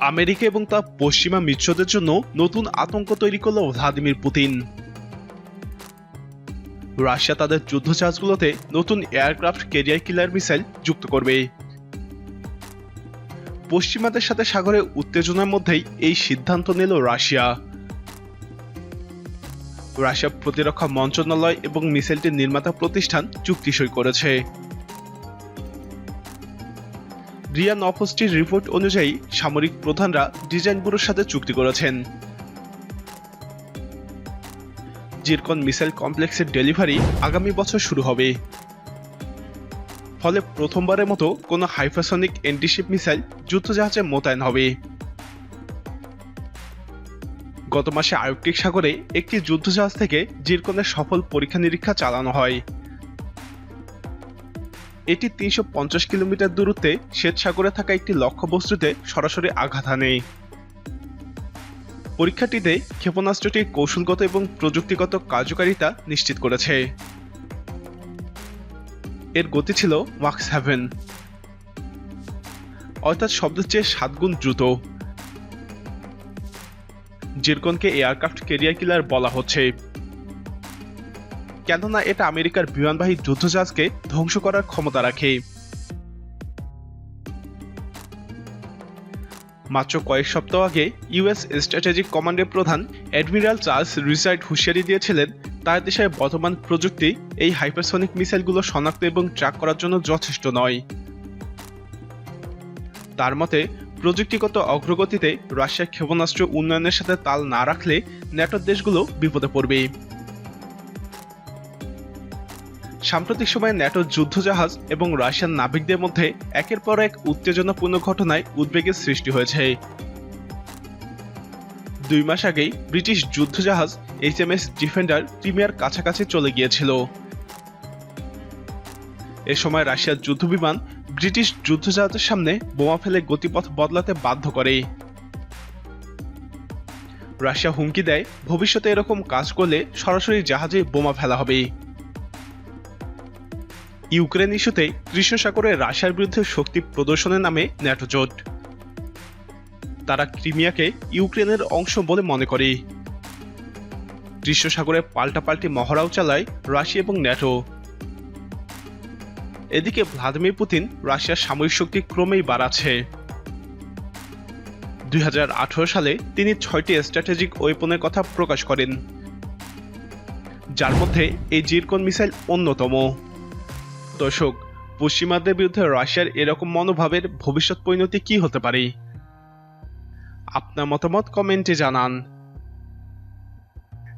America এবং তার পশ্চিমা মিত্রদের জন্য নতুন আতঙ্ক তৈরি করল ভ্লাদিমির পুতিন। রাশিয়া তাদের যুদ্ধজাহাজগুলোতে নতুন এয়ারক্রাফট কেরিয়ার কিলার মিসাইল যুক্ত করবে। পশ্চিমাদের সাথে সাগরে উত্তেজনার মধ্যেই এই সিদ্ধান্ত নিল রাশিয়া। রাশিয়া প্রতিরক্ষা মন্ত্রণালয় এবং মিসাইলটির নির্মাতা প্রতিষ্ঠান চুক্তি সই করেছে। রিয়া নভোস্টির রিপোর্ট অনুযায়ী সামরিক প্রধানরা ডিজাইন ব্যুরোর সাথে চুক্তি করেছেন। জিরকন মিসাইল কমপ্লেক্সের ডেলিভারি আগামী বছর শুরু হবে। ফলে প্রথমবারের মতো কোনো হাইফাসনিক অ্যান্টিশিপ মিসাইল যুদ্ধজাহাজে মোতায়েন হবে। গত মাসে আর্কটিক সাগরে একটি যুদ্ধজাহাজ থেকে জিরকনের সফল পরীক্ষা নিরীক্ষা চালানো হয়। এটি তিনশো পঞ্চাশ কিলোমিটার দূরত্বে শ্বেত সাগরে থাকা একটি লক্ষ্যবস্তুতে সরাসরি আঘাত হানে। পরীক্ষাটিতে ক্ষেপণাস্ত্রটি কৌশলগত এবং প্রযুক্তিগত কার্যকারিতা নিশ্চিত করেছে। এর গতি ছিল মার্ক সেভেন অর্থাৎ শব্দের চেয়ে সাত গুণ দ্রুত। জিরকনকে এয়ারক্রাফট কেরিয়ার কিলার বলা হচ্ছে। কেননা এটা আমেরিকার বিমানবাহী যুদ্ধজাহাজকে ধ্বংস করার ক্ষমতা রাখে। মাত্র কয়েক সপ্তাহ আগে ইউএস স্ট্র্যাটেজিক কমান্ডের প্রধান অ্যাডমিরাল চার্লস রিচার্ড হুঁশিয়ারি দিয়েছিলেন, তার দেশের বর্তমান প্রযুক্তি এই হাইপারসনিক মিসাইলগুলো শনাক্ত এবং ট্র্যাক করার জন্য যথেষ্ট নয়। তার মতে, প্রযুক্তিগত অগ্রগতিতে রাশিয়ার ক্ষেপণাস্ত্র উন্নয়নের সাথে তাল না রাখলে ন্যাটোর দেশগুলো বিপদে পড়বে সাম্প্রতিক সময়ে ন্যাটোর যুদ্ধজাহাজ এবং রাশিয়ান নাবিকদের মধ্যে একের পর এক উত্তেজনাপূর্ণ ঘটনায় উদ্বেগের সৃষ্টি হয়েছে। দুই মাস আগেই ব্রিটিশ যুদ্ধজাহাজ এইচএমএস ডিফেন্ডার ক্রিমিয়ার কাছাকাছি চলে গিয়েছিল। এ সময় রাশিয়ার যুদ্ধবিমান ব্রিটিশ যুদ্ধজাহাজের সামনে বোমা ফেলে গতিপথ বদলাতে বাধ্য করে। রাশিয়া হুমকি দেয়, ভবিষ্যতে এরকম কাজ করলে সরাসরি জাহাজে বোমা ফেলা হবে। ইউক্রেন ইস্যুতে কৃষ্ণ সাগরে রাশিয়ার বিরুদ্ধে শক্তি প্রদর্শনের নামে ন্যাটো জোট। তারা ক্রিমিয়াকে ইউক্রেনের অংশ বলে মনে করে। কৃষ্ণ সাগরে পাল্টাপাল্টি মহড়াও চালায় রাশিয়া এবং ন্যাটো। এদিকে ভ্লাদিমির পুতিন রাশিয়ার সামরিক শক্তি ক্রমেই বাড়াচ্ছে। দুই হাজার আঠারো সালে তিনি ছয়টি স্ট্র্যাটেজিক ওয়েপনের কথা প্রকাশ করেন, যার মধ্যে এই জিরকন মিসাইল অন্যতম। দর্শক, পশ্চিমাদের বিরুদ্ধে রাশিয়ার এরকম মনোভাবের ভবিষ্যৎ পরিণতি কি হতে পারে? আপনার মতামত কমেন্টে জানান।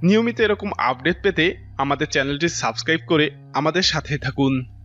নিয়মিত এরকম আপডেট পেতে আমাদের চ্যানেলটি সাবস্ক্রাইব করে আমাদের সাথে থাকুন।